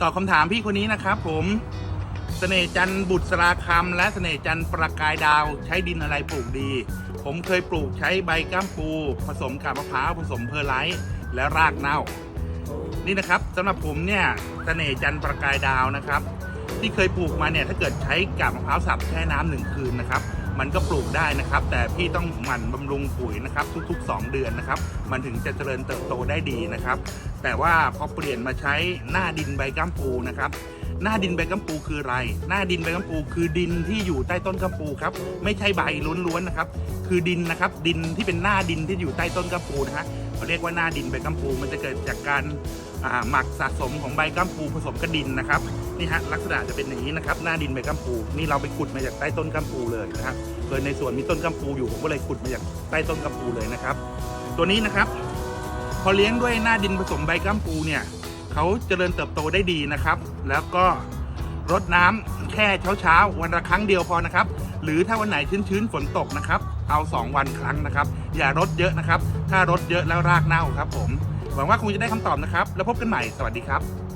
ตอบคำถามพี่คนนี้นะครับผมเสน่ห์จันบุตรสราคำและเสน่ห์จันประกายดาวใช้ดินอะไรปลูกดี ผมเคยปลูกใช้ใบก้ามปู ผสมกับมะพร้าวผสมเพอร์ไลท์และรากเน่า นี่นะครับสำหรับผมเนี่ยเสน่ห์จันประกายดาวนะครับ ที่เคยปลูกมาเนี่ยถ้าเกิดใช้กาบมะพร้าวสับแช่น้ำหนึ่งคืนนะครับ มันก็ปลูกได้นะครับ แต่พี่ต้องหมั่นบำรุงปุ๋ยนะครับ ทุก ๆ 2 เดือนนะครับ มันถึงจะเจริญเติบโตได้ดีนะครับ แต่ว่าพอเปลี่ยนมาใช้หน้าดินใบกัมปูนะครับหน้าดินใบกัมปูคืออะไร หน้าดินใบกัมปูคือดินที่อยู่ใต้ต้นกัมปูครับ ไม่ใช่ใบล้วนๆนะครับ คือดินนะครับ ดินที่เป็นหน้าดินที่อยู่ใต้ต้นกัมปูนะฮะเขาเรียกว่าหน้าดินใบกัมปู มันจะเกิดจากการหมักสะสมของใบกัมปูผสมกับดินนะครับ นี่ฮะลักษณะจะเป็นอย่างนี้นะครับหน้าดินใบกัมปูนี่เราไปขุดมาจากใต้ต้นกัมปูเลยนะครับโดยในสวนมีต้นกัมปูอยู่ผมก็เลยขุดมาจากใต้ต้นกัมปูเลยนะครับ ตัวนี้นะครับ พอเลี้ยงด้วยหน้าดินผสมใบกัมปูเนี่ยเขาเจริญเติบโตได้ดีนะครับ แล้วก็รดน้ำแค่เช้าๆวันละครั้งเดียวพอนะครับ หรือถ้าวันไหนชื้นๆฝนตกนะครับ เอา 2 วันครั้งนะครับ อย่ารดเยอะนะครับ ถ้ารดเยอะแล้วรากเน่าครับผมหวังว่าคงจะได้คำตอบนะครับ แล้วพบกันใหม่สวัสดีครับ